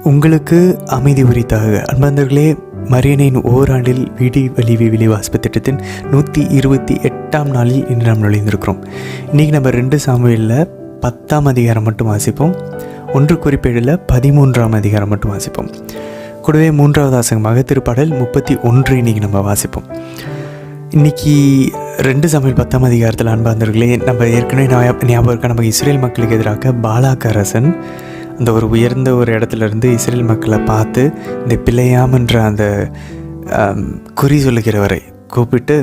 உங்களுக்கு அமைதி உரித்தாக. அன்பந்தர்களே மரியனின் ஓராண்டில் வீடி வலி விளைவாசிப்பு திட்டத்தின் நூற்றி இருபத்தி எட்டாம் நாளில் இன்று நாம் நுழைந்திருக்கிறோம். இன்றைக்கி நம்ம ரெண்டு சாமுவேலில் பத்தாம் அதிகாரம் மட்டும் வாசிப்போம். ஒன்று குறிப்பேடில் பதிமூன்றாம் அதிகாரம் மட்டும் வாசிப்போம். கூடவே மூன்றாவது ஆசங்கமாக திருப்பாடல் முப்பத்தி ஒன்று இன்றைக்கி நம்ம வாசிப்போம். இன்னைக்கு ரெண்டு சமையல் பத்தாம் அதிகாரத்தில் அன்பாந்தர்களே நம்ம ஏற்கனவே ஞாபகம் ஞாபகம் இருக்க நம்ம இஸ்ரேல் மக்களுக்கு எதிராக பாலாக் அரசன் அந்த ஒரு உயர்ந்த ஒரு இடத்துல இருந்து இஸ்ரேல் மக்களை பார்த்து இந்த பிள்ளையாமன்ற அந்த குறி சொல்லுகிறவரை கூப்பிட்டு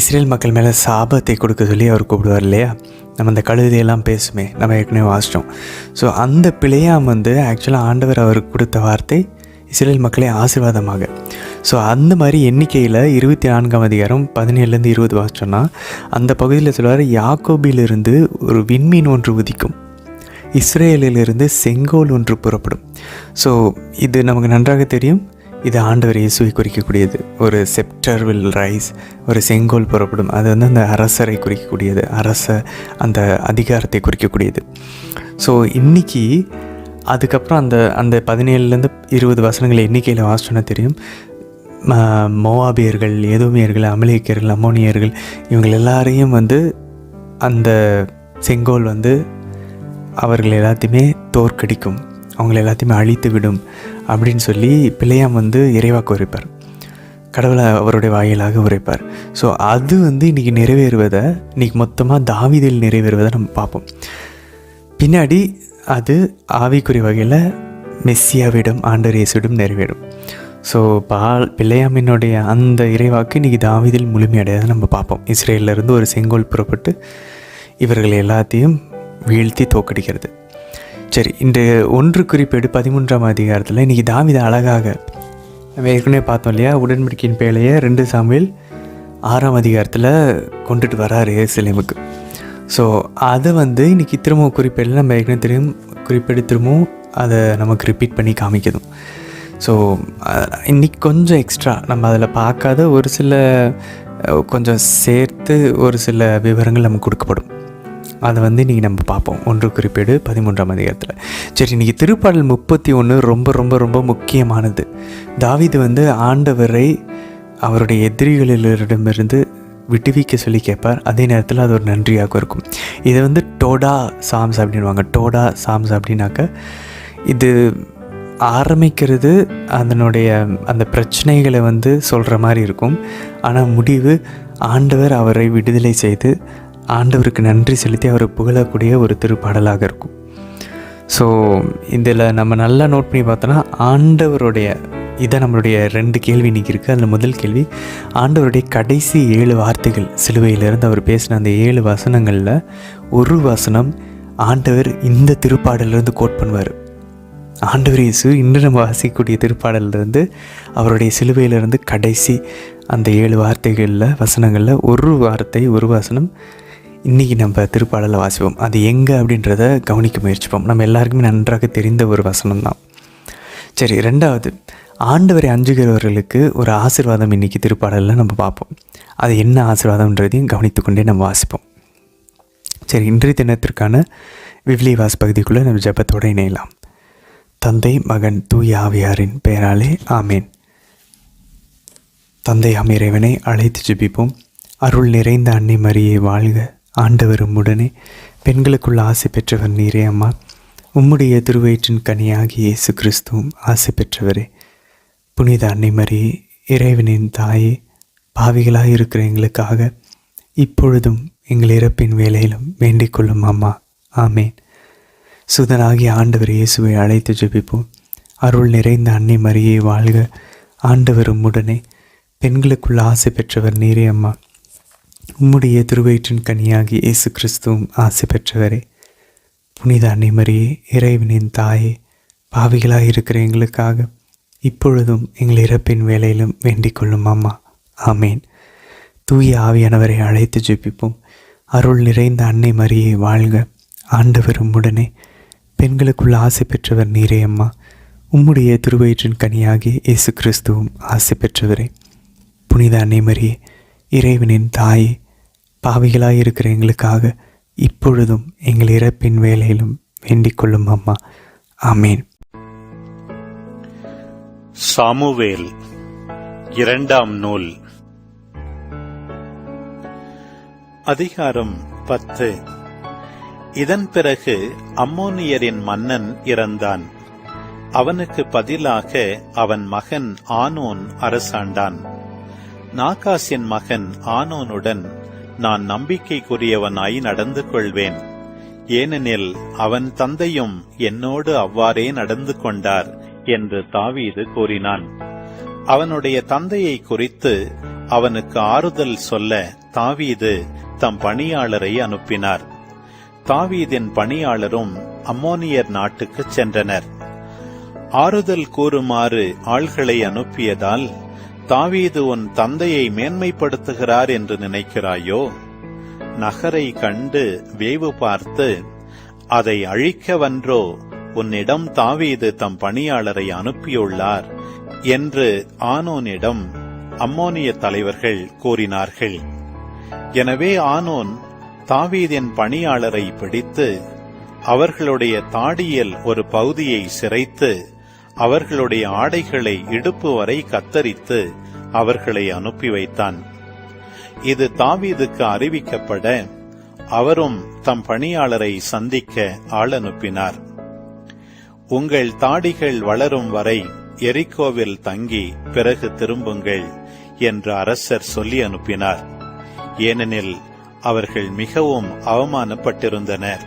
இஸ்ரேல் மக்கள் மேலே சாபத்தை கொடுக்க சொல்லி அவர் கூப்பிடுவார் இல்லையா? நம்ம அந்த கழுதையெல்லாம் பேசுமே நம்ம ஏற்கனவே வாசித்தோம் ஸோ அந்த பிழையாம் வந்து ஆக்சுவலாக ஆண்டவர் அவருக்கு கொடுத்த வார்த்தை இஸ்ரேல் மக்களே ஆசீர்வாதமாக. ஸோ அந்த மாதிரி எண்ணிக்கையில் இருபத்தி நான்காம் அதிகாரம் பதினேழுலேருந்து இருபது வாசிச்சோன்னா அந்த பகுதியில் சொல்லுவார் யாக்கோபிலிருந்து ஒரு விண்மீன் ஒன்று உதிக்கும். இஸ்ரேலிலிருந்து செங்கோல் ஒன்று புறப்படும். ஸோ இது நமக்கு நன்றாக தெரியும். இது ஆண்டவர் இயேசுவை குறிக்கக்கூடியது. ஒரு செப்டர் வில் ரைஸ் ஒரு செங்கோல் புறப்படும். அது வந்து அந்த அரசரை குறிக்கக்கூடியது. அரச அந்த அதிகாரத்தை குறிக்கக்கூடியது. ஸோ இன்னைக்கு அதுக்கப்புறம் அந்த அந்த பதினேழுலேருந்து இருபது வசனங்கள் எண்ணிக்கையில் வாசிச்சோன்னா தெரியும். மோவாபியர்கள் ஏதோமியர்கள் அமலேக்கியர்கள் அமோனியர்கள் இவங்க எல்லாரையும் வந்து அந்த செங்கோல் வந்து அவர்கள் எல்லாத்தையுமே தோற்கடிக்கும். அவங்களை எல்லாத்தையுமே அழித்து விடும் அப்படின்னு சொல்லி பிள்ளையாம் வந்து இறைவாக்கு உரைப்பார். கடவுளை அவருடைய வாயிலாக உரைப்பார். ஸோ அது வந்து இன்றைக்கி நிறைவேறுவதை இன்றைக்கி மொத்தமாக தாவிதில் நிறைவேறுவதை நம்ம பார்ப்போம். பின்னாடி அது ஆவிக்குறி வகையில் மெஸ்ஸியாவிடம் ஆண்டர் இயேசுவிடம் நிறைவேறும். ஸோ பால் பிள்ளையாமினுடைய அந்த இறைவாக்கு இன்றைக்கி தாவிதில் முழுமையடையாத நம்ம பார்ப்போம். இஸ்ரேல்ல இருந்து ஒரு செங்கோல் புறப்பட்டு இவர்கள் எல்லாத்தையும் வீழ்த்தி தோக்கடிக்கிறது. சரி இந்த ஒன்று குறிப்பேடு பதிமூன்றாம் அதிகாரத்தில் இன்றைக்கி தாவீது அழகாக நம்ம ஏற்கனவே பார்த்தோம் இல்லையா உடன்படிக்கையின் பேழையை ரெண்டு சாமியில் ஆறாம் அதிகாரத்தில் கொண்டுட்டு வராரு சிலைமுக்கு ஸோ அதை வந்து இன்றைக்கி திரும்பவும் குறிப்பேடில் நம்ம ஏற்கனவே தெரியும் குறிப்பேடு திரும்பவும் அதை நமக்கு ரிப்பீட் பண்ணி காமிக்கணும். ஸோ இன்னைக்கு கொஞ்சம் எக்ஸ்ட்ரா நம்ம அதில் பார்க்காத ஒரு சில கொஞ்சம் சேர்த்து ஒரு சில விவரங்கள் நமக்கு கொடுக்கப்படும். அதை வந்து இன்றைக்கி நம்ம பார்ப்போம். ஒன்று குறிப்பேடு பதிமூன்றாம் அதிகாரத்தில். சரி இன்றைக்கி திருப்பாடல் முப்பத்தி ஒன்று ரொம்ப ரொம்ப ரொம்ப முக்கியமானது. தாவிது வந்து ஆண்டவரை அவருடைய எதிரிகளிடமிருந்து விடுவிக்க சொல்லி கேட்பார். அதே நேரத்தில் அது ஒரு நன்றியாக இருக்கும். இதை வந்து டோடா சாம்ஸ் அப்படின்வாங்க டோடா சாம்ஸ் அப்படின்னாக்க இது ஆரம்பிக்கிறது அதனுடைய அந்த பிரச்சனைகளை வந்து சொல்கிற மாதிரி இருக்கும். ஆனால் முடிவு ஆண்டவர் அவரை விடுதலை செய்து ஆண்டவருக்கு நன்றி செலுத்தி அவரை புகழக்கூடிய ஒரு திருப்பாடலாக இருக்கும். ஸோ இதில் நம்ம நல்லா நோட் பண்ணி பார்த்தோன்னா ஆண்டவருடைய இதை நம்மளுடைய ரெண்டு கேள்வி இன்றைக்கி இருக்குது அதில் முதல் கேள்வி ஆண்டவருடைய கடைசி ஏழு வார்த்தைகள் சிலுவையிலிருந்து அவர் பேசின அந்த ஏழு வசனங்களில் ஒரு வசனம் ஆண்டவர் இந்த திருப்பாடலிருந்து கோட் பண்ணுவார். ஆண்டவர் இயேசு இன்று நம்ம வாசிக்கக்கூடிய திருப்பாடலிருந்து அவருடைய சிலுவையிலிருந்து கடைசி அந்த ஏழு வார்த்தைகளில் வசனங்களில் ஒரு வார்த்தை ஒரு வசனம் இன்றைக்கி நம்ம திருப்பாடலில் வாசிப்போம். அது எங்கே அப்படின்றத கவனிக்க முயற்சிப்போம். நம்ம எல்லாருக்குமே நன்றாக தெரிந்த ஒரு வசனம் தான் சரி ரெண்டாவது. ஆண்டவரை அஞ்சுகிறவர்களுக்கு ஒரு ஆசீர்வாதம் இன்றைக்கி திருப்பாடலில் நம்ம பார்ப்போம். அது என்ன ஆசீர்வாதம்ன்றதையும் கவனித்து கொண்டே நம்ம வாசிப்போம். சரி இன்றைய தினத்திற்கான விவிலி வாஸ் பகுதிக்குள்ளே நம்ம ஜெபத்தோடு இணையலாம். தந்தை மகன் தூய ஆவியாரின் பெயராலே ஆமேன். தந்தை ஆம் இறைவனை அழைத்து ஜெபிப்போம். அருள் நிறைந்த அன்னை மரியை வாழ்க. ஆண்டவரும் உடனே பெண்களுக்குள் ஆசை பெற்றவர் நீரே அம்மா. உம்முடைய திருவயிற்றின் கனியாகி இயேசு கிறிஸ்துவும் ஆசை பெற்றவரே. புனித அன்னை மரியே இறைவனின் தாயே பாவிகளாக இருக்கிற எங்களுக்காக இப்பொழுதும் எங்கள் இறப்பின் வேலையிலும் வேண்டிக் கொள்ளும் அம்மா. ஆமேன். சுதனாகிய ஆண்டவர் இயேசுவை அழைத்து ஜெபிப்போம். அருள் நிறைந்த அன்னை மரியை வாழ்க. ஆண்டவரும் உடனே பெண்களுக்குள் ஆசை பெற்றவர் நீரே அம்மா. உம்முடைய திருவயிற்றின் கனியாகி இயேசு கிறிஸ்துவும் ஆசை பெற்றவரே. புனித அன்னைமரியே இறைவனின் தாயே பாவிகளாக இருக்கிற எங்களுக்காக இப்பொழுதும் எங்கள் இறப்பின் வேலையிலும் வேண்டிக் கொள்ளும் அம்மா. ஆமேன். தூய ஆவியானவரை அழைத்து ஜெபிப்போம். அருள் நிறைந்த அன்னை மரியை வாழ்க. ஆண்டவரும் உடனே பெண்களுக்குள் ஆசை பெற்றவர் நீரே அம்மா. உம்முடைய திருவயிற்றின் கனியாகி இயேசு கிறிஸ்துவும் ஆசை பெற்றவரே. புனித அன்னை மரியே இறைவனின் தாய் பாவிகளாக இருக்கிற எங்களுக்காக இப்பொழுதும் எங்கள் இறப்பின் வேலையிலும் வேண்டிக் கொள்ளும் அம்மா. ஆமீன். சாமுவேல் இரண்டாம் நூல். அதிகாரம் பத்து. இதன் பிறகு அம்மோனியரின் மன்னன் இறந்தான். அவனுக்கு பதிலாக அவன் மகன் ஆனோன் அரசாண்டான். நாகாசின் மகன் ஆனோனுடன் நான் நம்பிக்கைக்குரியவனாய் நடந்து கொள்வேன். ஏனெனில் அவன் தந்தையும் என்னோடு அவ்வாறே நடந்து கொண்டார் என்று தாவீது கூறினான். அவனுடைய தந்தையை குறித்து அவனுக்கு ஆறுதல் சொல்ல தாவீது தம் பணியாளரை அனுப்பினார். தாவீதின் பணியாளரும் அம்மோனியர் நாட்டுக்கு சென்றனர். ஆறுதல் கூறுமாறு ஆள்களை அனுப்பியதால் தாவீது உன் தந்தையை மேன்மைப்படுத்துகிறார் என்று நினைக்கிறாயோ? நகரை கண்டு வேவு பார்த்து அதை அழிக்கவன்றோ? உன்னிடம் தாவீது தம் பணியாளரை அனுப்பியுள்ளார் என்று ஆனோனிடம் அம்மோனிய தலைவர்கள் கூறினார்கள். எனவே ஆனோன் தாவீதின் பணியாளரை பிடித்து அவர்களுடைய தாடியில் ஒரு பகுதியை சிரைத்து அவர்களுடைய ஆடைகளை இடுப்பு வரை கத்தரித்து அவர்களை அனுப்பி வைத்தான். இது தாவீதுக்கு அறிவிக்கப்பட அவரும் தம் பணியாளரை சந்திக்க ஆள் அனுப்பினார். உங்கள் தாடிகள் வளரும் வரை எரிக்கோவில் தங்கி பிறகு திரும்புங்கள் என்று அரசர் சொல்லி அனுப்பினார். ஏனெனில் அவர்கள் மிகவும் அவமானப்பட்டிருந்தனர்.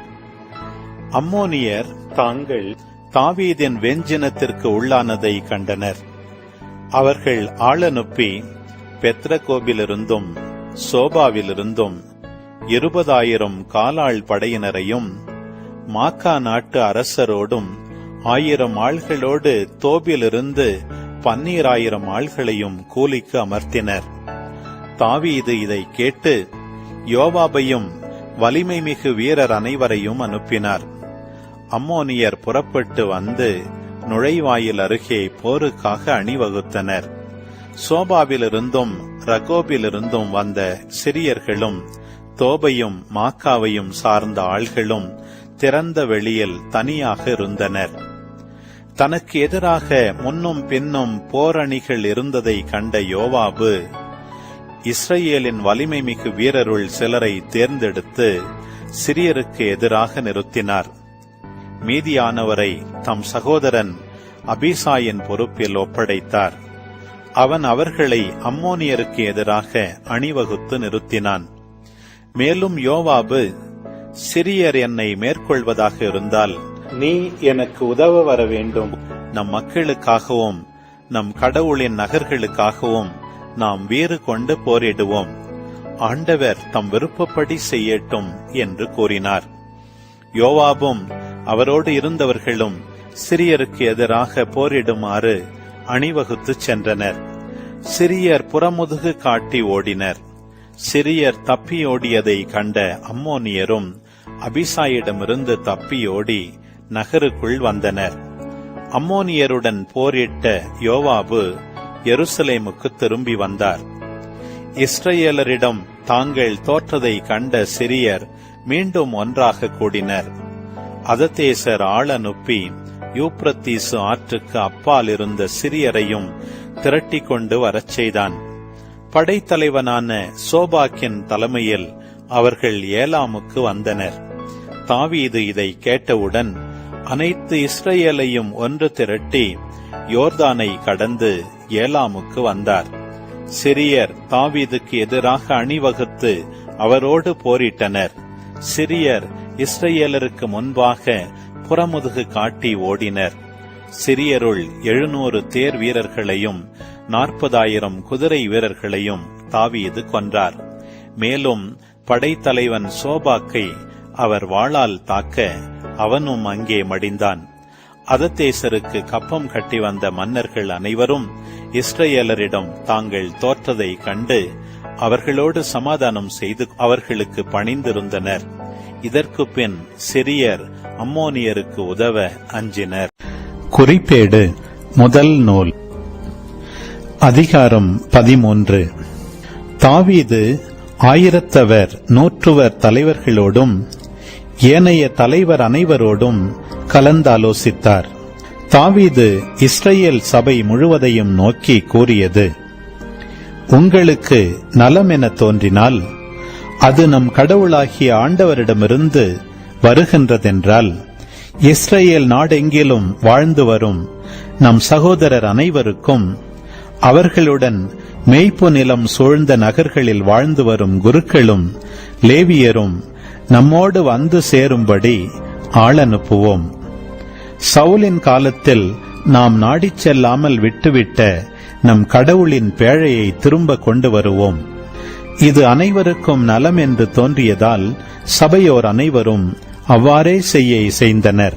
அம்மோனியர் தாங்கள் தாவீதின் வெஞ்சினத்திற்கு உள்ளானதை கண்டனர். அவர்கள் ஆளனுப்பி பெத்ரகோபிலிருந்தும் சோபாவிலிருந்தும் இருபதாயிரம் காலாள் படையினரையும் மாக்கா நாட்டு அரசரோடும் ஆயிரம் ஆள்களோடு தோபிலிருந்து பன்னீராயிரம் ஆள்களையும் கூலிக்கு அமர்த்தினர். தாவீது இதை கேட்டு யோவாபையும் வலிமை மிகு வீரர் அனைவரையும் அனுப்பினார். அம்மோனியர் புறப்பட்டு வந்து நுழைவாயில் அருகே போருக்காக அணிவகுத்தனர். சோபாவிலிருந்தும் ரகோபிலிருந்தும் வந்த சிறியர்களும் தோபையும் மாக்காவையும் சார்ந்த ஆள்களும் திறந்த வெளியில் தனியாக இருந்தனர். தனக்கு எதிராக முன்னும் பின்னும் போரணிகள் இருந்ததை கண்ட யோவாபு இஸ்ரேலின் வலிமை மிகு வீரருள் சிலரை தேர்ந்தெடுத்து சிறியருக்கு எதிராக நிறுத்தினார். மீதியானவரை தம் சகோதரன் அபிசாயின் பொறுப்பில் ஒப்படைத்தார். அவன் அவர்களை அம்மோனியருக்கு எதிராக அணிவகுத்து நிறுத்தினான். மேலும் யோவாபு சிறியர் என்னை மேற்கொள்வதாக இருந்தால் நீ எனக்கு உதவ வர வேண்டும் நம் மக்களுக்காகவும் நம் கடவுளின் நகர்களுக்காகவும் நாம் வீறு கொண்டு போரிடுவோம். ஆண்டவர் தம் விருப்பப்படி செய்யட்டும் என்று கூறினார். யோவாபும் அவரோடு இருந்தவர்களும் சிறியருக்கு எதிராக போரிடுமாறு அணிவகுத்துச் சென்றனர். சிறியர் புறமுதுகு காட்டி ஓடினர். சிறியர் தப்பியோடியதை கண்ட அம்மோனியரும் அபிசாயிடமிருந்து தப்பியோடி நகருக்குள் வந்தனர். அம்மோனியருடன் போரிட்ட யோவாபு எருசலேமுக்கு திரும்பி வந்தார். இஸ்ரேலரிடம் தாங்கள் தோற்றதை கண்ட சிறியர் மீண்டும் ஒன்றாக கூடினர். அததேசர் ஆள் அனுப்பி யூப்ரத்தீசு ஆற்றுக்கு அப்பால் இருந்த சிறியரையும் திரட்டிக் கொண்டு வரச் செய்தான். படைத்தலைவனான சோபாக்கின் தலைமையில் அவர்கள் ஏலாமுக்கு வந்தனர். தாவீது இதை கேட்டவுடன் அனைத்து இஸ்ரேலையும் ஒன்று திரட்டி யோர்தானை கடந்து ஏலாமுக்கு வந்தார். சிரியர் தாவீதுக்கு எதிராக அணிவகுத்து அவரோடு போரிட்டனர். சிரியர் இஸ்ரேலருக்கு முன்பாக புறமுதுகு காட்டி ஓடினர். சிறியருள் எழுநூறு தேர் வீரர்களையும் நாற்பதாயிரம் குதிரை வீரர்களையும் தாவீது கொன்றார். மேலும் படைத்தலைவன் சோபாக்கை அவர் வாளால் தாக்க அவனும் அங்கே மடிந்தான். அதத்தேசருக்கு கப்பம் கட்டி வந்த மன்னர்கள் அனைவரும் இஸ்ரேலரிடம் தாங்கள் தோற்றதை கண்டு அவர்களோடு சமாதானம் செய்து அவர்களுக்கு பணிந்திருந்தனர். இதற்கு பின் சிறியர் அம்மோனியருக்கு உதவ அஞ்சினர். குறிப்பேடு முதல் நூல். அதிகாரம் பதிமூன்று. தாவீது ஆயிரத்தவர் நூற்றுவர் தலைவர்களோடும் ஏனைய தலைவர் அனைவரோடும் கலந்தாலோசித்தார். தாவீது இஸ்ரேல் சபை முழுவதையும் நோக்கி கூறியது உங்களுக்கு நலம் என தோன்றினால் அது நம் கடவுளாகிய ஆண்டவரிடமிருந்து வருகின்றதென்றால் இஸ்ரேல் நாடெங்கிலும் வாழ்ந்து வரும் நம் சகோதரர் அனைவருக்கும் அவர்களுடன் மேய்ப்பு நிலம் சூழ்ந்த நகர்களில் வாழ்ந்து வரும் குருக்களும் லேவியரும் நம்மோடு வந்து சேரும்படி ஆள் அனுப்புவோம் சவுலின் காலத்தில் நாம் நாடிச் செல்லாமல் விட்டுவிட்ட நம் கடவுளின் பேழையை திரும்ப கொண்டு வருவோம். இது அனைவருக்கும் நலம் என்று தோன்றியதால் சபையோர் அனைவரும் அவ்வாறே செய்ய இசைந்தனர்.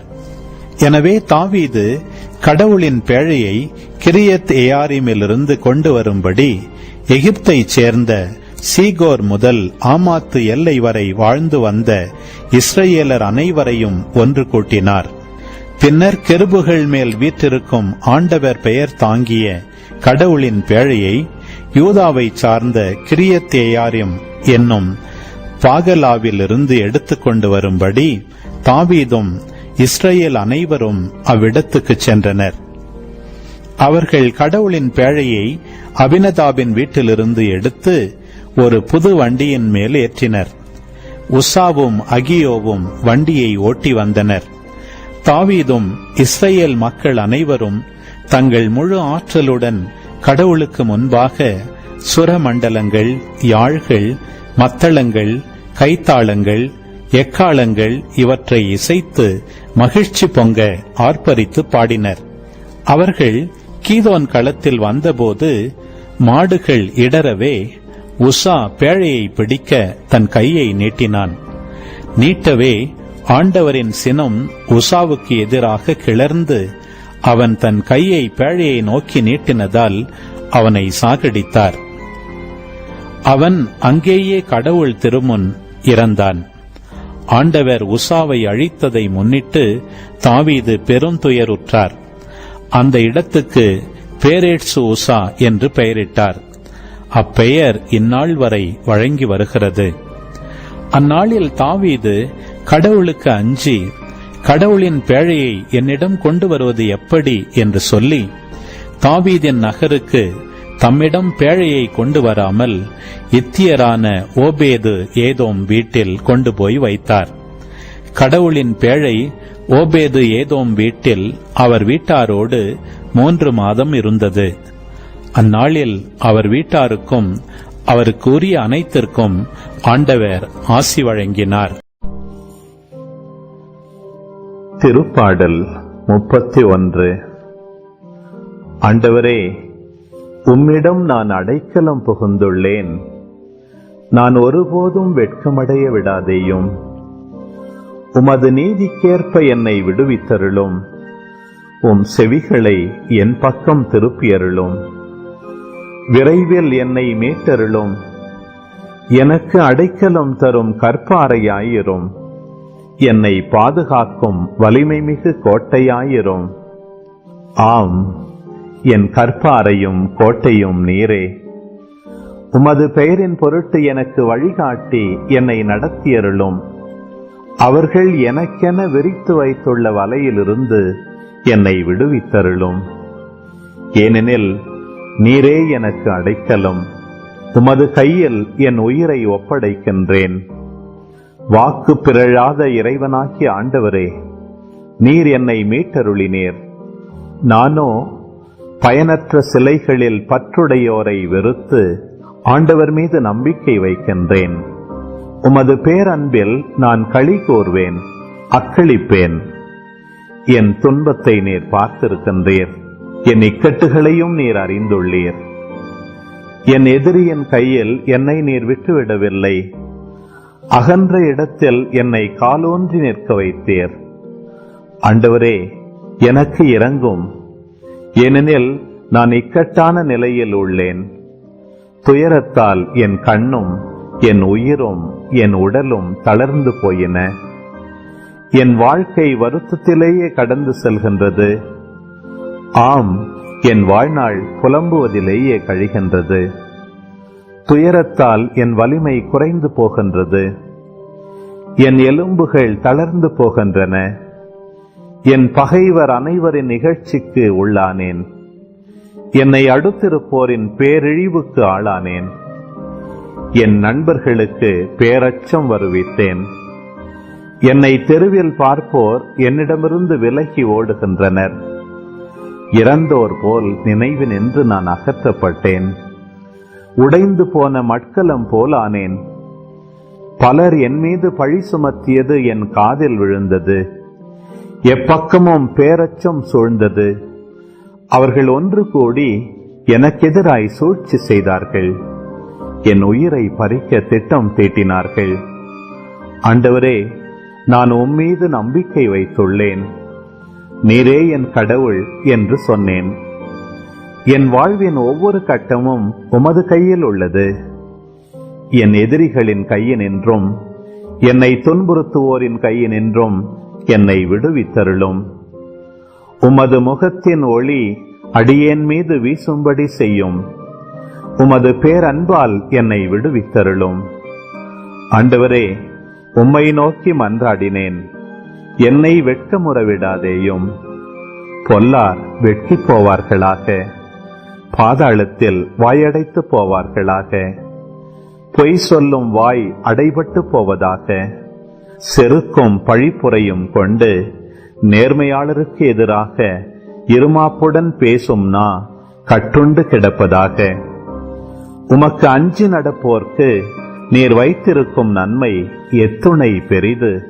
எனவே தாவீது கடவுளின் பேழையை கிரியத் ஏயாரிமிலிருந்து கொண்டு வரும்படி எகிப்தைச் சேர்ந்த சீகோர் முதல் ஆமாத்து எல்லை வரை வாழ்ந்து வந்த இஸ்ரேலர் அனைவரையும் ஒன்று கூட்டினார். பின்னர் கெருபுகள் மேல் வீற்றிருக்கும் ஆண்டவர் பெயர் தாங்கிய கடவுளின் பேழையை யூதாவை சார்ந்த கிரியத்தேயாரியம் என்னும் பாகலாவிலிருந்து எடுத்துக்கொண்டு வரும்படி தாவீதும் இஸ்ரேல் அனைவரும் அவ்விடத்துக்குச் சென்றனர். அவர்கள் கடவுளின் பேழையை அபினதாபின் வீட்டிலிருந்து எடுத்து ஒரு புது வண்டியின் மேல் ஏற்றினர். உசாவும் அகியோவும் வண்டியை ஓட்டி வந்தனர். தாவீதும் இஸ்ரேல் மக்கள் அனைவரும் தங்கள் முழு ஆற்றலுடன் கடவுளுக்கு முன்பாக சுரமண்டலங்கள் யாழ்கள் மத்தளங்கள் கைத்தாளங்கள் எக்காளங்கள் இவற்றை இசைத்து மகிழ்ச்சி பொங்க ஆர்ப்பரித்து பாடினர். அவர்கள் கீதோன் களத்தில் வந்தபோது மாடுகள் இடரவே உஷா பேழையை பிடிக்க தன் கையை நீட்டினான். நீட்டவே ஆண்டவரின் சினம் உஷாவுக்கு எதிராக கிளர்ந்து அவன் தன் கையை பேழையை நோக்கி நீட்டினதால் அவனை சாகடித்தார். அவன் அங்கேயே கடவுள் திருமுன் இறந்தான். ஆண்டவர் உசாவை அழித்ததை முன்னிட்டு தாவீது பெருந்துயருற்றார் அந்த இடத்துக்கு பேரேட்சு உசா என்று பெயரிட்டார். அப்பெயர் இந்நாள் வரை வழங்கி வருகிறது. அந்நாளில் தாவீது கடவுளுக்கு அஞ்சி கடவுளின் பேழையை என்னிடம் கொண்டு வருவது எப்படி என்று சொல்லி தாவீதின் நகருக்கு தம்மிடம் பேழையை கொண்டு வராமல் இத்தியரான ஓபேது ஏதோம் வீட்டில் கொண்டு போய் வைத்தார். கடவுளின் பேழை ஓபேது ஏதோம் வீட்டில் அவர் வீட்டாரோடு மூன்று மாதம் இருந்தது. அந்நாளில் அவர் வீட்டாருக்கும் அவருக்கு உரிய அனைத்திற்கும் ஆண்டவர் ஆசி வழங்கினார். திருப்பாடல் முப்பத்தி ஒன்று ஆண்டவரே உம்மிடம் நான் அடைக்கலம் புகுந்துள்ளேன். நான் ஒருபோதும் வெட்கமடைய விடாதேயும். உமது நீதிக்கேற்ப என்னை விடுவித்தருளும். உம் செவிகளை என் பக்கம் திருப்பியருளும். விரைவில் என்னை மீட்டருளும். எனக்கு அடைக்கலம் தரும் கற்பாறையாயிரும். என்னை பாதுகாக்கும் வலிமை மிகு கோட்டையாயிரும். ஆம் என் கற்பாரையும் கோட்டையும் நீரே. உமது பெயரின் பொருட்டு எனக்கு வழிகாட்டி என்னை நடத்தியருளும். அவர்கள் எனக்கென விரித்து வைத்துள்ள வலையிலிருந்து என்னை விடுவித்தருளும். ஏனெனில் நீரே எனக்கு அடைக்கலும். உமது கையில் என் உயிரை ஒப்படைக்கின்றேன். வாக்கு பிறழாத இறைவனாகிய ஆண்டவரே நீர் என்னை மீட்டருளினீர். நானோ பயனற்ற சிலைகளில் பற்றுடையோரை வெறுத்து ஆண்டவர் மீது நம்பிக்கை வைக்கின்றேன். உமது பேரன்பில் நான் களி கோர்வேன் அக்களிப்பேன். என் துன்பத்தை நீர் பார்த்திருக்கின்றீர் என் இக்கட்டுகளையும் நீர் அறிந்துள்ளீர். என் எதிரியின் கையில் என்னை நீர் விட்டுவிடவில்லை. அகன்ற இடத்தில் என்னை காலோன்றி நிற்க வைத்தீர். ஆண்டவரே எனக்கு இறங்கும் ஏனெனில் நான் இக்கட்டான நிலையில் உள்ளேன். துயரத்தால் என் கண்ணும் என் உயிரும் என் உடலும் தளர்ந்து போயின. என் வாழ்க்கை வருத்தத்திலேயே கடந்து செல்கின்றது. ஆம் என் வாழ்நாள் புலம்புவதிலேயே கழிகின்றது. துயரத்தால் என் வலிமை குறைந்து போகின்றது. என் எலும்புகள் தளர்ந்து போகின்றன. என் பகைவர் அனைவரின் நிகழ்ச்சிக்கு உள்ளானேன். என்னை அடுத்திருப்போரின் பேரிழிவுக்கு ஆளானேன். என் நண்பர்களுக்கு பேரச்சம் வருவித்தேன். என்னை தெருவில் பார்ப்போர் என்னிடமிருந்து விலகி ஓடுகின்றனர். இறந்தோர் போல் நினைவு நின்று நான் அகற்றப்பட்டேன். உடைந்து போன மட்கலம் போல் ஆனேன். பலர் என் மீது பழி சுமத்தியது என் காதில் விழுந்தது. எப்பக்கமும் பேரச்சம் சூழ்ந்தது. அவர்கள் ஒன்று கூடி எனக்கெதிராய் சூழ்ச்சி செய்தார்கள். என் உயிரை பறிக்க திட்டம் தீட்டினார்கள். ஆண்டவரே நான் உம்மீது நம்பிக்கை வைத்துள்ளேன். நீரே என் கடவுள் என்று சொன்னேன். என் வாழ்வின் ஒவ்வொரு கட்டமும் உமது கையில் உள்ளது. என் எதிரிகளின் கையினின்றும் என்னை துன்புறுத்துவோரின் கையினின்றும் என்னை விடுவித்தருளும். உமது முகத்தின் ஒளி அடியேன் மீது வீசும்படி செய்யும். உமது பேரன்பால் என்னை விடுவித்தருளும். ஆண்டவரே உம்மை நோக்கி மன்றாடினேன். என்னை வெட்கமுறவிடாதேயும் பொல்லார் வெட்கி போவார்களாக. பாதாளத்தில் வாயடைத்து போவார்களாக. பொய் சொல்லும் வாய் அடைபட்டு போவதாக. செருக்கும் பழிப்புரையும் கொண்டு நேர்மையாளருக்கு எதிராக இருமாப்புடன் பேசும் நா கட்டுண்டு கிடப்பதாக. உமக்கு அஞ்சு நடப்போர்க்கு நீர் வைத்திருக்கும் நன்மை எத்துணை பெரிது.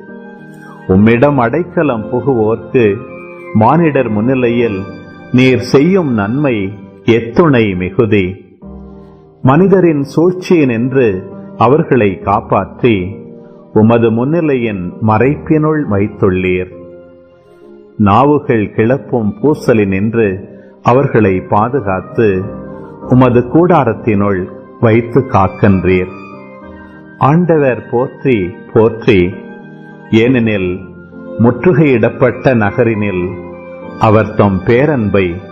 உம்மிடம் அடைக்கலம் புகுவோர்க்கு மானிடர் முன்னிலையில் நீர் செய்யும் நன்மை எத்துணை மிகுதி. மனிதரின் சூழ்ச்சியினின்று அவர்களை காப்பாற்றி உமது முன்னிலையின் மறைப்பினுள் வைத்துள்ளீர். நாவுகள் கிளப்பும் பூசலினின்று அவர்களை பாதுகாத்து உமது கூடாரத்தினுள் வைத்து காக்கின்றீர். ஆண்டவர் போற்றி போற்றி. ஏனெனில் முற்றுகையிடப்பட்ட நகரினில் அவர் தம் பேரன்பை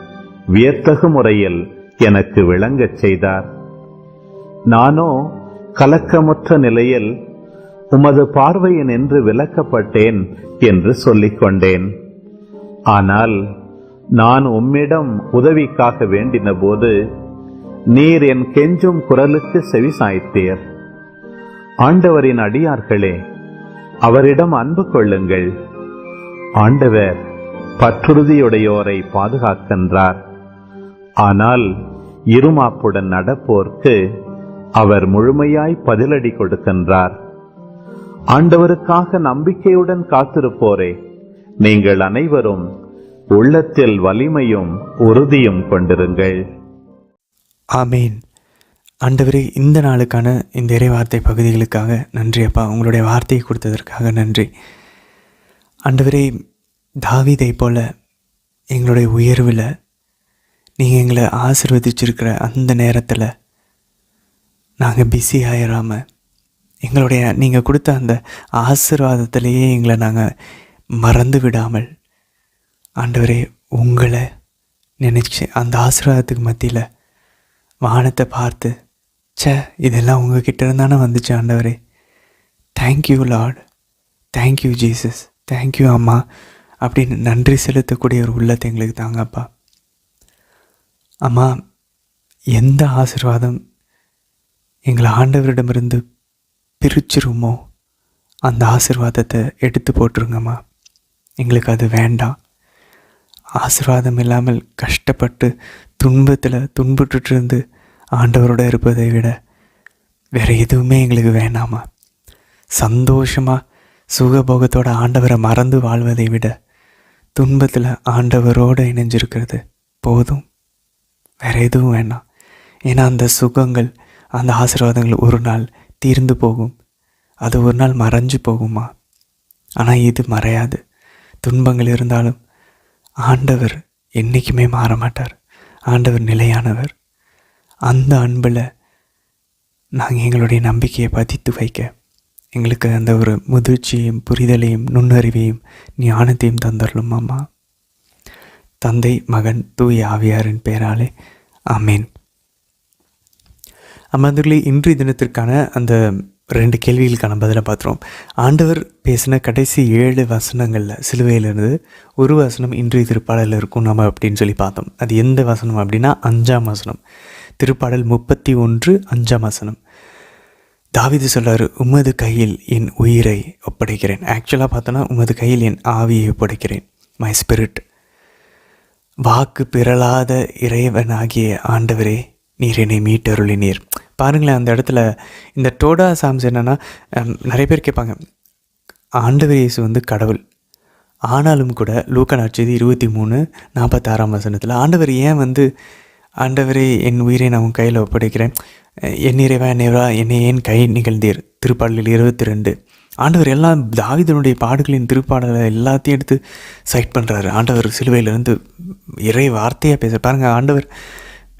வியத்தகு முறையில் எனக்கு விளங்கச் செய்தார். நானோ கலக்கமுற்ற நிலையில் உமது பார்வையினின்று விலக்கப்பட்டேன் என்று சொல்லிக் கொண்டேன். ஆனால் நான் உம்மிடம் உதவிக்காக வேண்டின போது நீர் என் கெஞ்சும் குரலுக்கு செவி சாய்த்தீர். ஆண்டவரின் அடியார்களே அவரிடம் அன்பு கொள்ளுங்கள். ஆண்டவர் பற்றுறுதியுடையோரை பாதுகாக்கின்றார். ஆனால் இருமாப்புடன் நடப்போர்க்கு அவர் முழுமையாய் பதிலடி கொடுக்கின்றார். ஆண்டவருக்காக நம்பிக்கையுடன் காத்திருப்போரே நீங்கள் அனைவரும் உள்ளத்தில் வலிமையும் உறுதியும் கொண்டிருங்கள். ஆமீன். ஆண்டவரே இந்த நாளுக்கான இந்த இறைவார்த்தை பகுதிகளுக்காக நன்றி அப்பா உங்களுடைய வார்த்தையை கொடுத்ததற்காக நன்றி. ஆண்டவரே தாவிதை போல எங்களுடைய உயர்வில் நீங்கள் எங்களை ஆசிர்வதிச்சிருக்கிற அந்த நேரத்தில் நாங்கள் பிஸி ஆயிடாமல் எங்களுடைய நீங்கள் கொடுத்த அந்த ஆசிர்வாதத்திலேயே எங்களை நாங்கள் மறந்து விடாமல் ஆண்டவரே உங்களை நினச்சி அந்த ஆசீர்வாதத்துக்கு மத்தியில் வானத்தை பார்த்து சே இதெல்லாம் உங்ககிட்ட இருந்தானே வந்துச்சு ஆண்டவரே. Thank you lord thank you Jesus thank you அம்மா. அப்படின்னு நன்றி செலுத்தக்கூடிய ஒரு உள்ளத்தை எங்களுக்கு தாங்கப்பா. அம்மா எந்த ஆசிர்வாதம் எங்களை ஆண்டவரிடமிருந்து பிரிச்சிருமோ அந்த ஆசிர்வாதத்தை எடுத்து போட்டுருங்கம்மா எங்களுக்கு அது வேண்டாம். ஆசிர்வாதம் இல்லாமல் கஷ்டப்பட்டு துன்பத்தில் துன்புற்றுட்டு இருந்து ஆண்டவரோட இருப்பதை விட வேறு எதுவுமே எங்களுக்கு வேணாமா சந்தோஷமாக சுகபோகத்தோட ஆண்டவரை மறந்து வாழ்வதை விட துன்பத்தில் ஆண்டவரோடு இணைஞ்சிருக்கிறது போதும். வேறு எதுவும் வேணாம் ஏன்னா அந்த சுகங்கள் அந்த ஆசீர்வாதங்கள் ஒரு நாள் தீர்ந்து போகும். அது ஒரு நாள் மறைஞ்சு போகுமா? ஆனால் இது மறையாது. துன்பங்கள் இருந்தாலும் ஆண்டவர் என்றைக்குமே மாற மாட்டார் ஆண்டவர் நிலையானவர். அந்த அன்பில் நாங்கள் எங்களுடைய நம்பிக்கையை பதித்து வைக்க எங்களுக்கு அந்த ஒரு முதிர்ச்சியையும் புரிதலையும் நுண்ணறிவையும் ஞானத்தையும் தந்துடலும் அம்மா தந்தை மகன் தூய ஆவியாரின் பெயராலே ஆமேன். அமர்ந்துகளே இன்றைய தினத்திற்கான அந்த ரெண்டு கேள்விகளுக்கான பதிலை பார்த்துருவோம். ஆண்டவர் பேசின கடைசி ஏழு வசனங்களில் சிலுவையிலிருந்து ஒரு வசனம் இன்றைய திருப்பாடலில் இருக்கும் நம்ம அப்படின்னு சொல்லி பார்த்தோம். அது எந்த வசனம் அப்படின்னா அஞ்சாம் வசனம். திருப்பாடல் முப்பத்தி ஒன்று அஞ்சாம் வசனம். தாவிது சொல்கிறார் உமது கையில் என் உயிரை ஒப்படைக்கிறேன். ஆக்சுவலாக பார்த்தோன்னா உமது கையில் என் ஆவியை ஒப்படைக்கிறேன். மை ஸ்பிரிட் வாக்கு பிறளாத இறைவனாகிய ஆண்டவரே நீர் என்னை மீட்டருளினீர். பாருங்களேன் அந்த இடத்துல இந்த டோடா சாம்ஸ் என்னென்னா நிறைய பேர் கேட்பாங்க ஆண்டவர் இயேசு வந்து கடவுள். ஆனாலும் கூட லூக்கா நட்சது இருபத்தி மூணு நாற்பத்தாறாம் வசனத்தில் ஆண்டவர் ஏன் வந்து ஆண்டவரே என் உயிரை நான் உன் கையில் ஒப்படைக்கிறேன். என் இறைவா என்னைவா என்னை ஏன் கை நிகழ்ந்தீர்? திருப்பாடலில் இருபத்தி ரெண்டு. ஆண்டவர் எல்லாம் தாவிதனுடைய பாடுகளின் திருப்பாடலை எல்லாத்தையும் எடுத்து சைட் பண்ணுறாரு ஆண்டவர் சிலுவையிலேருந்து இறை வார்த்தையாக பேச பாருங்கள் ஆண்டவர்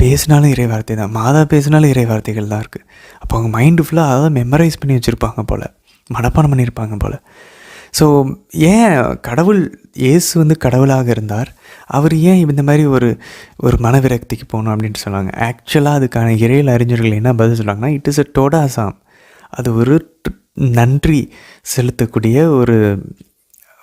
பேசினாலும் இறை வார்த்தை தான். மாதா பேசினாலும் இறை வார்த்தைகள் தான் இருக்குது அப்போ அவங்க மைண்டு ஃபுல்லாக அதை மெமரைஸ் பண்ணி வச்சுருப்பாங்க போல். மனப்பாடம் பண்ணியிருப்பாங்க போல். ஸோ ஏன் கடவுள் இயேசு வந்து கடவுளாக இருந்தார்? அவர் ஏன் இந்த மாதிரி ஒரு ஒரு மனவிரக்திக்கு போகணும் அப்படின்ட்டு சொன்னாங்க. ஆக்சுவலாக அதுக்கான இறையில் அறிஞர்கள் என்ன பதில் சொன்னாங்கன்னா இட் இஸ் அ டோடாசாம் அது ஒரு நன்றி செலுத்தக்கூடிய ஒரு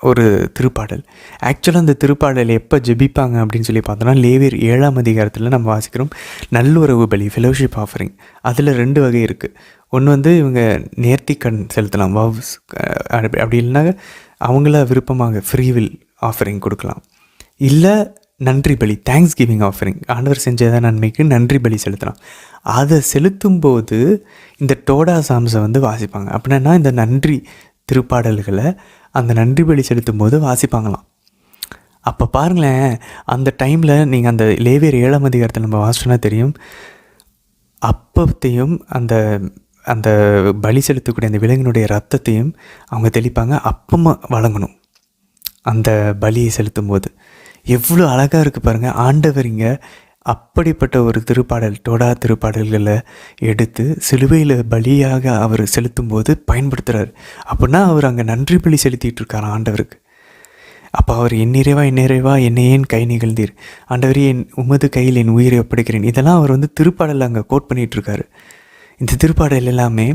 ஒரு திருப்பாடல். ஆக்சுவலாக அந்த திருப்பாடல் எப்போ ஜெபிப்பாங்க அப்படின்னு சொல்லி பார்த்தோன்னா லேவியர் ஏழாம் அதிகாரத்தில் நம்ம வாசிக்கிறோம். நல்லுறவு பலி ஃபெலோஷிப் ஆஃபரிங் அதில் ரெண்டு வகை இருக்குது ஒன்று வந்து இவங்க நேர்த்திக்கண் செலுத்தலாம். வவ்ஸ் அப்படி அப்படி இல்லைனா அவங்கள விருப்பமாக ஃப்ரீவில் ஆஃபரிங் கொடுக்கலாம். இல்லை நன்றி பலி தேங்க்ஸ் கிவிங் ஆஃபரிங் ஆண்டவர் செஞ்சத நன்மைக்கு நன்றி பலி செலுத்தலாம். அதை செலுத்தும் போது இந்த டோடா சாம்ஸை வந்து வாசிப்பாங்க. அப்படின்னா இந்த நன்றி திருப்பாடல்களை அந்த நன்றி பலி செலுத்தும் போது வாசிப்பாங்களாம். அப்போ பாருங்களேன் அந்த டைமில் நீங்கள் அந்த லேவியர் ஏழாம் அதிகாரத்தில் நம்ம வாசிச்சோன்னா தெரியும். அப்பத்தையும் அந்த அந்த பலி செலுத்தக்கூடிய அந்த விலங்கினுடைய ரத்தத்தையும் அவங்க தெளிப்பாங்க. அப்பமாக வழங்கணும். அந்த பலியை செலுத்தும் போது எவ்வளோ அழகாக இருக்குது பாருங்கள் ஆண்டவரிங்க அப்படிப்பட்ட ஒரு திருப்பாடல் டோடா திருப்பாடல்களை எடுத்து சிலுவையில் பலியாக அவர் செலுத்தும் போது பயன்படுத்துகிறார் அப்படின்னா அவர் அங்கே நன்றி பலி செலுத்திட்டு இருக்கார் ஆண்டவருக்கு. அப்போ அவர் என் நிறைவா என் நிறைவா என்னை ஏன் கை நிகழ்ந்தீர்? ஆண்டவரே என் உமது கையில் என் உயிரை ஒப்படைக்கிறேன். இதெல்லாம் அவர் வந்து திருப்பாடலில் அங்கே கோட் பண்ணிகிட்டு இருக்காரு. இந்த திருப்பாடல் எல்லாமே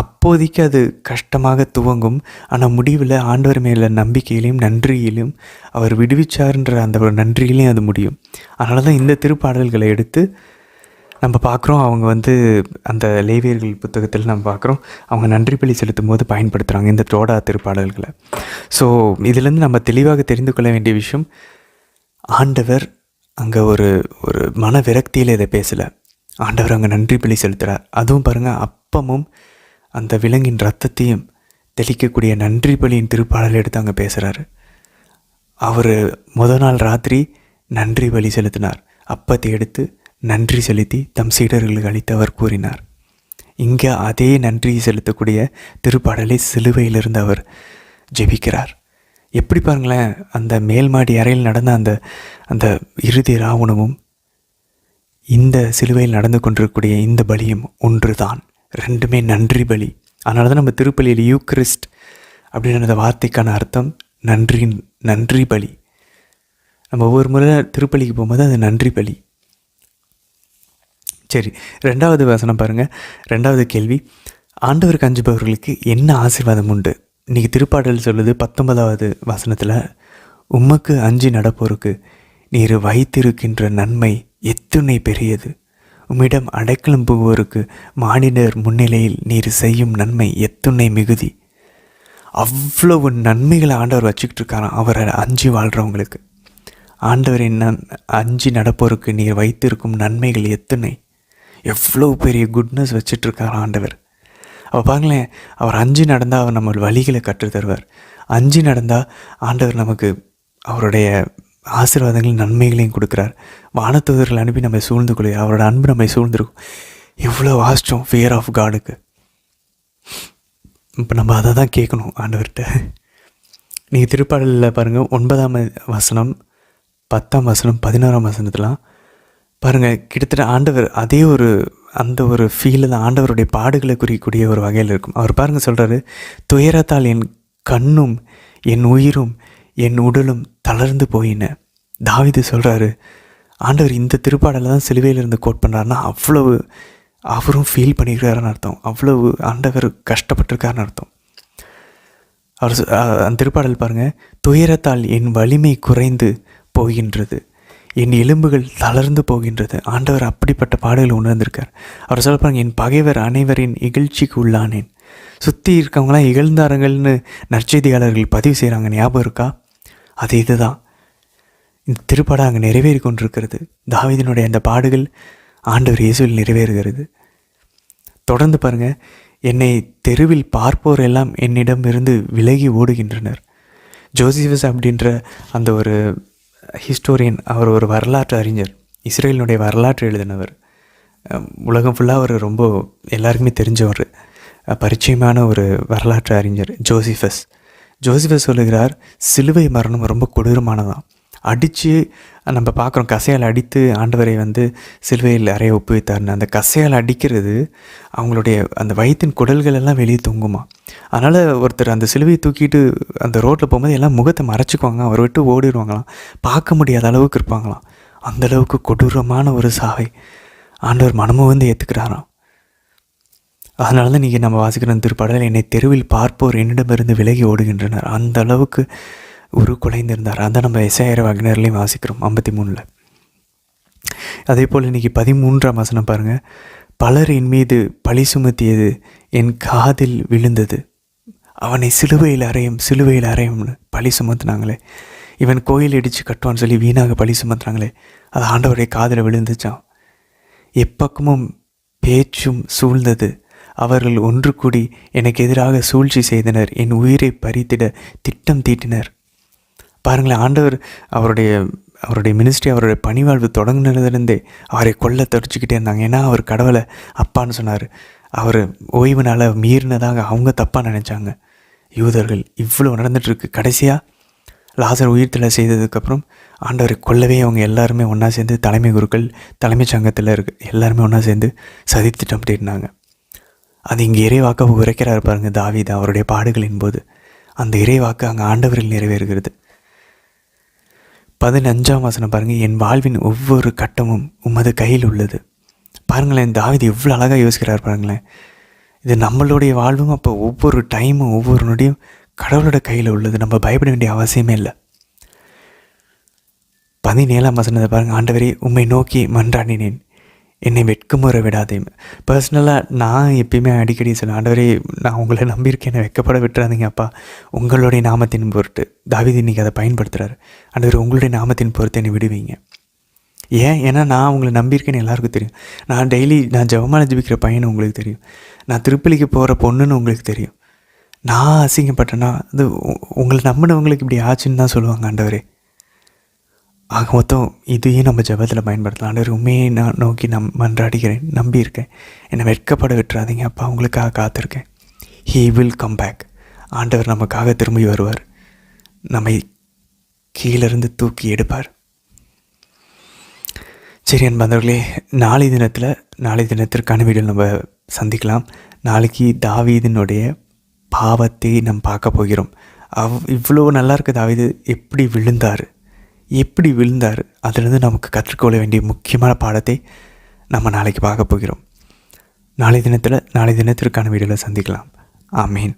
அப்போதைக்கு அது கஷ்டமாக துவங்கும். ஆனால் முடிவில் ஆண்டவர் மேலே நம்பிக்கையிலையும் நன்றியிலும் அவர் விடுவிச்சார்ன்ற அந்த ஒரு நன்றியிலையும் அது முடியும். அதனால தான் இந்த திருப்பாடல்களை எடுத்து நம்ம பார்க்குறோம் அவங்க வந்து அந்த லேவியர்கள் புத்தகத்தில் நம்ம பார்க்குறோம் அவங்க நன்றி பலி செலுத்தும் போது பயன்படுத்துகிறாங்க இந்த தோடா திருப்பாடல்களை. ஸோ இதுலேருந்து நம்ம தெளிவாக தெரிந்து கொள்ள வேண்டிய விஷயம் ஆண்டவர் அங்கே ஒரு ஒரு மன விரக்தியில் இதை பேசலை. ஆண்டவர் அங்கே நன்றி பலி செலுத்துகிறார் அதுவும் பாருங்கள் அப்பமும் அந்த விலங்கின் ரத்தத்தையும் தெளிக்கக்கூடிய நன்றி பலியின் திருப்பாடல் எடுத்து அங்கே பேசுகிறாரு அவர் முத நாள் ராத்திரி நன்றி பலி செலுத்தினார். அப்பத்தை எடுத்து நன்றி செலுத்தி தம் சீடர்களுக்கு அளித்து அவர் கூறினார். இங்கே அதே நன்றி செலுத்தக்கூடிய திருப்பாடலை சிலுவையிலிருந்து அவர் ஜெபிக்கிறார். எப்படி பாருங்களேன் அந்த மேல்மாடி அறையில் நடந்த அந்த அந்த இறுதி ராவணமும் இந்த சிலுவையில் நடந்து கொண்டிருக்கக்கூடிய இந்த பலியும் ஒன்று தான் ரெண்டுமே நன்றி பலி. அதனால தான் நம்ம திருப்பலியில் யூக்ரிஸ்ட் அப்படின்ற அந்த வார்த்தைக்கான அர்த்தம் நன்றி நன்றி பலி. நம்ம ஒவ்வொரு முறை திருப்பலிக்கு போகும்போது அது நன்றி பலி. சரி ரெண்டாவது வசனம் பாருங்கள் ரெண்டாவது கேள்வி. ஆண்டவருக்கு அஞ்சுபவர்களுக்கு என்ன ஆசீர்வாதம் உண்டு? இன்றைக்கி திருப்பாடல் சொல்லுது பத்தொன்பதாவது வசனத்தில் உமக்கு அஞ்சு நடப்போருக்கு நீர் வைத்திருக்கின்ற நன்மை எத்துணை பெரியது. உம்மிடம் அடைக்கலம் புகுவோருக்கு மானிடர் முன்னிலையில் நீர் செய்யும் நன்மை எத்துணை மிகுதி. அவ்வளவு நன்மைகளை ஆண்டவர் வச்சுக்கிட்டு இருக்காராம் அவரை அஞ்சு வாழ்கிறவங்களுக்கு ஆண்டவரின் நன் அஞ்சு நடப்போருக்கு நீர் வைத்திருக்கும் நன்மைகள் எத்தனை எவ்வளோ பெரிய குட்னஸ் வச்சுட்டு ஆண்டவர். அப்போ பாருங்களேன் அவர் அஞ்சு நடந்தால் அவர் நம்ம வழிகளை கற்றுத் தருவார் அஞ்சு நடந்தால் ஆண்டவர் நமக்கு அவருடைய ஆசீர்வாதங்களையும் நன்மைகளையும் கொடுக்குறார். வானத்தூதர்கள் அனுப்பி நம்மை சூழ்ந்து கொள்கிறார். அவரோட அன்பு நம்மை சூழ்ந்திருக்கும். எவ்வளோ வாஸ்டம் ஃபியர் ஆஃப் காடுக்கு இப்போ நம்ம அதை தான் கேட்கணும் ஆண்டவர்கிட்ட. நீங்கள் திருப்பாடலில் பாருங்கள் ஒன்பதாம் வசனம் பத்தாம் வசனம் பதினோராம் வசனத்துலாம் பாருங்கள் கிட்டத்தட்ட ஆண்டவர் அதே ஒரு அந்த ஒரு ஃபீலில் தான் ஆண்டவருடைய பாடுகளை குறிக்கக்கூடிய ஒரு வகையில் இருக்கும். அவர் பாருங்கள் சொல்கிறாரு துயரத்தால் என் கண்ணும் என் உயிரும் என் உடலும் தளர்ந்து போயின. தாவிது சொல்கிறாரு ஆண்டவர் இந்த திருப்பாடலை தான் சிலுவையிலிருந்து கோட் பண்ணுறாருன்னா அவ்வளவு அவரும் ஃபீல் பண்ணியிருக்காருன்னு அர்த்தம். அவ்வளவு ஆண்டவர் கஷ்டப்பட்டிருக்காருன்னு அர்த்தம். அவர் சொ- அந்த திருப்பாடல் பாருங்கள் துயரத்தால் என் வலிமை குறைந்து போகின்றது. என் எலும்புகள் தளர்ந்து போகின்றது. ஆண்டவர் அப்படிப்பட்ட பாடுகளை உணர்ந்திருக்கார். அவர் சொல்ல என் பகைவர் அனைவரின் இகழ்ச்சிக்கு உள்ளானேன். சுற்றி இருக்கவங்களாம் இகழ்ந்தாரங்கள்னு நற்செய்தியாளர்கள் பதிவு செய்கிறாங்க ஞாபகம் இருக்கா? அது இதுதான். இந்த திருப்பாடம் அங்கே நிறைவேறி கொண்டிருக்கிறது. தாவிதனுடைய அந்த பாடுகள் ஆண்டவர் இயேசுவில் நிறைவேறுகிறது. தொடர்ந்து பாருங்க என்னை தெருவில் பார்ப்போர் எல்லாம் என்னிடமிருந்து விலகி ஓடுகின்றனர். ஜோசிஃபஸ் அப்படின்ற அந்த ஒரு ஹிஸ்டோரியன் அவர் ஒரு வரலாற்று அறிஞர். இஸ்ரேலினுடைய வரலாற்று எழுதினவர். உலகம் ஃபுல்லாக அவர் ரொம்ப எல்லாருக்குமே தெரிஞ்சவர். பரிச்சயமான ஒரு வரலாற்று அறிஞர் ஜோசிஃபஸ் ஜோசிஃபர் சொல்லுகிறார் சிலுவை மரணம் ரொம்ப கொடூரமானதான் அடித்து நம்ம பார்க்குறோம் கசையால் அடித்து ஆண்டவரை வந்து சிலுவையில் அறைய ஒப்புவித்தார்னு. அந்த கசையால் அடிக்கிறது அவங்களுடைய அந்த வயிற்றின் குடல்கள் எல்லாம் வெளியே தொங்குமா. அதனால் ஒருத்தர் அந்த சிலுவையை தூக்கிட்டு அந்த ரோட்டில் போகும்போது எல்லாம் முகத்தை மறைச்சிக்குவாங்க. அவரை விட்டு ஓடிடுவாங்களாம். பார்க்க முடியாத அளவுக்கு இருப்பாங்களாம். அந்த அளவுக்கு கொடூரமான ஒரு சாவை ஆண்டவர் மனமும் வந்து ஏற்றுக்கிறாராம் அதனால தான் நீங்கள் நம்ம வாசிக்கிற திருப்பாடல் என்னை தெருவில் பார்ப்போர் என்னிடமிருந்து விலகி ஓடுகின்றனர். அந்த அளவுக்கு ஒரு குலைந்திருந்தார். அதை நம்ம எஸ்ஐஆர் வக்னர்லேயும் வாசிக்கிறோம் ஐம்பத்தி மூணில். அதே போல் இன்றைக்கி பதிமூன்றாம் வசனம் பாருங்கள் பலர் என் மீது பழி சுமத்தியது என் காதில் விழுந்தது. அவனை சிலுவையில் அறையும் சிலுவையில் அறையும்னு பழி சுமத்துனாங்களே. இவன் கோயில் இடித்து கட்டுவான்னு சொல்லி வீணாக பழி சுமத்துனாங்களே அது ஆண்டவருடைய காதில் விழுந்துச்சான் எப்பக்கமும் பேச்சும் சூழ்ந்தது. அவர்கள் ஒன்று கூடி எனக்கு எதிராக சூழ்ச்சி செய்தனர். என் உயிரை பறித்திட திட்டம் தீட்டினர். பாருங்களேன் ஆண்டவர் அவருடைய அவருடைய மினிஸ்ட்ரி அவருடைய பணிவாழ்வு தொடங்கினதுலேருந்தே அவரை கொல்ல தடிச்சுக்கிட்டே இருந்தாங்க. ஏன்னா அவர் கடவுளை அப்பான்னு சொன்னார். அவர் ஓய்வுனால் மீறினதாக அவங்க தப்பாக நினச்சாங்க. யூதர்கள் இவ்வளோ நடந்துகிட்ருக்கு கடைசியாக லாசர் உயிர்த்தலை செய்ததுக்கப்புறம் ஆண்டவரை கொல்லவே அவங்க எல்லாருமே ஒன்றா சேர்ந்து தலைமை குருக்கள் தலைமைச் சங்கத்தில் இருக்கு எல்லாருமே ஒன்றா சேர்ந்து சதித்திட்டம் அப்படின்னாங்க அது இங்கே இறைவாக்க உரைக்கிறார் பாருங்க தாவீது அவருடைய பாடுகளின் போது. அந்த இறைவாக்கு அங்கே ஆண்டவரில் நிறைவேறுகிறது. பதினஞ்சாம் வசனம் பாருங்கள் என் வாழ்வின் ஒவ்வொரு கட்டமும் உமது கையில் உள்ளது. பாருங்களேன் தாவீது எவ்வளோ அழகாக யோசிக்கிறார் பாருங்களேன். இது நம்மளுடைய வாழ்வும் அப்போ ஒவ்வொரு டைமும் ஒவ்வொரு நொடியும் கடவுளோட கையில் உள்ளது. நம்ம பயப்பட வேண்டிய அவசியமே இல்லை. பதினேழாம் வசனத்தை பாருங்கள் ஆண்டவரே உம்மை நோக்கி மன்றாடினேன். என்னை வெட்கமுற விடாதே. பர்சனலாக நான் எப்பயுமே அடிக்கடி சொல்ல ஆண்டவரே நான் உங்களை நம்பியிருக்கேன் என்னை வெட்கப்பட விட்டுறாதீங்க அப்பா. உங்களுடைய நாமத்தின் பொருட்டு. தாவிதி இன்னைக்கு அதை பயன்படுத்துகிறாரு ஆண்டவர் உங்களுடைய நாமத்தின் பொருட்டு என்னை விடுவீங்க. ஏன்? ஏன்னா நான் உங்களை நம்பியிருக்கேன்னு எல்லாருக்கும் தெரியும். நான் டெய்லி நான் ஜெபமால ஜபிக்கிற பையன் உங்களுக்கு தெரியும். நான் திருப்பலிக்கு போகிற பொண்ணுன்னு உங்களுக்கு தெரியும். நான் அசிங்கப்பட்டேன்னா அது உ- உங்களை நம்பினவங்களுக்கு இப்படி ஆச்சுன்னு தான் சொல்லுவாங்க ஆண்டவரே. ஆக மொத்தம் இதையும் நம்ம ஜெபத்தில் பயன்படுத்தலாம். ஆண்டவர் உண்மையை நான் நோக்கி நம் மன்றாடுகிறேன். நம்பியிருக்கேன். என்னை வெட்கப்பட விட்டுறாதீங்க. அப்பா உங்களுக்காக காத்திருக்கேன். ஹீ வில் கம் பேக் ஆண்டவர் நமக்காக திரும்பி வருவார். நம்மை கீழிருந்து தூக்கி எடுப்பார். சரி அன்பந்தவர்களே நாளை தினத்தில் நாளை தினத்திற்கான வீடியோ நம்ம சந்திக்கலாம். நாளைக்கு தாவீதினுடைய பாவத்தை நாம் பார்க்க போகிறோம். அவ் இவ்வளோ நல்லா இருக்க தாவீது. எப்படி விழுந்தார்? எப்படி விழுந்தார் அதிலிருந்து நமக்கு கற்றுக்கொள்ள வேண்டிய முக்கியமான பாடத்தை நம்ம நாளைக்கு பார்க்க போகிறோம். நாளை தினத்தில் நாளை தினத்திற்கான வீடியோவில் சந்திக்கலாம். ஆமீன்.